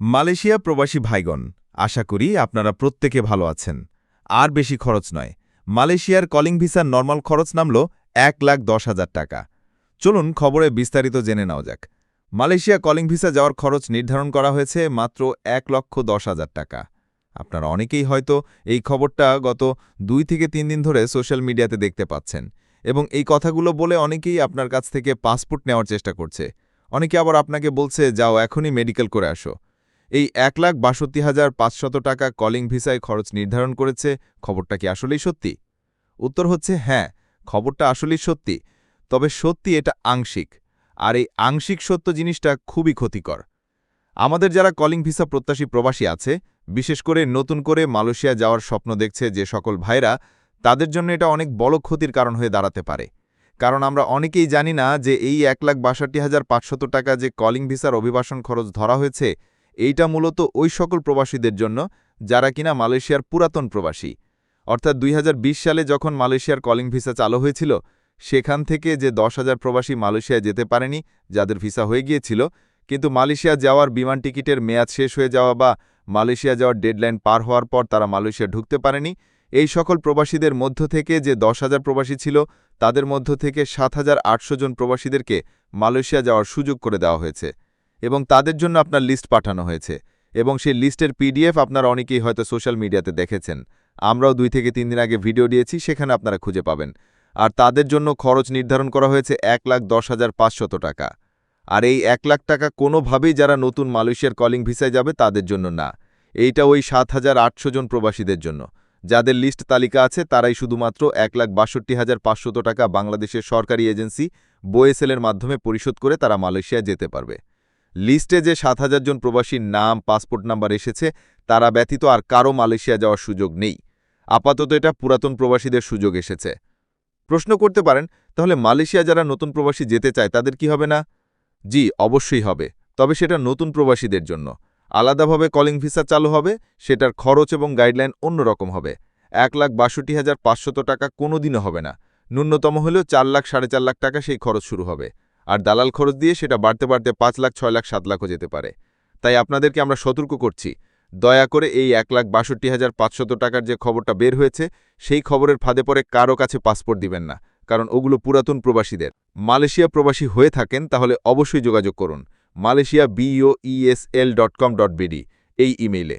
Malaysia প্রবাসী ভাইগণ, আশা করি আপনারা প্রত্যেকে ভালো আছেন। আর বেশি খরচ নয়, মালয়েশিয়ার কলিং ভিসার নর্মাল খরচ নামল এক লাখ দশ হাজার টাকা। চলুন খবরে বিস্তারিত জেনে নেওয়া যাক। মালয়েশিয়া কলিং ভিসা যাওয়ার খরচ নির্ধারণ করা হয়েছে মাত্র এক লক্ষ দশ হাজার টাকা। আপনারা অনেকেই হয়তো এই খবরটা গত দুই থেকে তিন দিন ধরে সোশ্যাল মিডিয়াতে দেখতে পাচ্ছেন এবং এই কথাগুলো বলে অনেকেই আপনার কাছ থেকে পাসপোর্ট নেওয়ার চেষ্টা করছে। অনেকে আবার আপনাকে বলছে, যাও এখনই মেডিকেল করে আসো। এই এক লাখ বাষট্টি হাজার পাঁচশত টাকা কলিং ভিসায় খরচ নির্ধারণ করেছে, খবরটা কি আসলেই সত্যি? উত্তর হচ্ছে হ্যাঁ খবরটা আসলেই সত্যি। তবে সত্যি এটা আংশিক, আর এই আংশিক সত্য জিনিসটা খুবই ক্ষতিকর। আমাদের যারা কলিং ভিসা প্রত্যাশী প্রবাসী আছে, বিশেষ করে নতুন করে মালয়েশিয়া যাওয়ার স্বপ্ন দেখছে যে সকল ভাইরা তাদের জন্য এটা অনেক বড় ক্ষতির কারণ হয়ে দাঁড়াতে পারে। কারণ আমরা অনেকেই জানি না যে এই এক লাখ বাষট্টি হাজার পাঁচশত টাকা যে কলিং ভিসার অভিবাসন খরচ ধরা হয়েছে এইটা মূলত ওই সকল প্রবাসীদের জন্য, যারা কিনা মালয়েশিয়ার পুরাতন প্রবাসী। অর্থাৎ দুই হাজার বিশ সালে যখন মালয়েশিয়ার কলিং ভিসা চালু হয়েছিল, সেখান থেকে যে দশ হাজার প্রবাসী মালয়েশিয়া যেতে পারেনি, যাদের ভিসা হয়ে গিয়েছিল, কিন্তু মালয়েশিয়া যাওয়ার বিমান টিকিটের মেয়াদ শেষ হয়ে যাওয়া বা মালয়েশিয়া যাওয়ার ডেডলাইন পার হওয়ার পর তারা মালয়েশিয়া ঢুকতে পারেনি, এই সকল প্রবাসীদের মধ্য থেকে যে দশ হাজার প্রবাসী ছিল, তাদের মধ্য থেকে সাত হাজার আটশো জন প্রবাসীদেরকে মালয়েশিয়া যাওয়ার সুযোগ করে দেওয়া হয়েছে। এবং তাদের জন্য আপনার লিস্ট পাঠানো হয়েছে। এবং সেই লিস্টের পিডিএফ আপনার অনেকেই হয়তো সোশ্যাল মিডিয়াতে দেখেছেন। আমরাও দুই থেকে তিন দিন আগে ভিডিও দিয়েছি, সেখানে আপনারা খুঁজে পাবেন। আর তাদের জন্য খরচ নির্ধারণ করা হয়েছে এক লাখ দশ হাজার পাঁচশত টাকা। আর এই এক লাখ টাকা কোনোভাবেই যারা নতুন মালয়েশিয়ার কলিং ভিসায় যাবে, তাদের জন্য না। এইটা ওই সাত হাজার আটশো জন প্রবাসীদের জন্য। যাদের লিস্ট তালিকা আছে, তারাই শুধুমাত্র এক লাখ বাষট্টি হাজার পাঁচশত টাকা বাংলাদেশের সরকারি এজেন্সি বোয়েসেলের মাধ্যমে পরিশোধ করে তারা মালয়েশিয়া যেতে পারবে। লিস্টে যে সাত হাজার জন প্রবাসীর নাম, পাসপোর্ট নাম্বার এসেছে, তারা ব্যতীত আর কারও মালয়েশিয়া যাওয়ার সুযোগ নেই। আপাতত এটা পুরাতন প্রবাসীদের সুযোগ এসেছে। প্রশ্ন করতে পারেন, তাহলে মালয়েশিয়া যারা নতুন প্রবাসী যেতে চায়, তাদের কি হবে না? জি, অবশ্যই হবে। তবে সেটা নতুন প্রবাসীদের জন্য। আলাদাভাবে কলিং ভিসা চালু হবে, সেটার খরচ এবং গাইডলাইন অন্যরকম হবে। এক লাখ বাষট্টি হাজার পাঁচশত টাকা কোনোদিনও হবে না। ন্যূনতম হলেও চার লাখ সাড়ে চার লাখ টাকা সেই খরচ শুরু হবে। আর দালাল খরচ দিয়ে সেটা বাড়তে বাড়তে পাঁচ লাখ, ছয় লাখ, সাত লাখও যেতে পারে। তাই আপনাদেরকে আমরা সতর্ক করছি। দয়া করে এই এক লাখ বাষট্টি হাজার পাঁচশত টাকার যে খবরটা বের হয়েছে, সেই খবরের ফাঁদে পরে কারও কাছে পাসপোর্ট দিবেন না, কারণ ওগুলো পুরাতন প্রবাসীদের। মালয়েশিয়া প্রবাসী হয়ে থাকেন, তাহলে অবশ্যই যোগাযোগ করুন। Malaysia BO ESL dot com dot BD, এই ইমেইলে।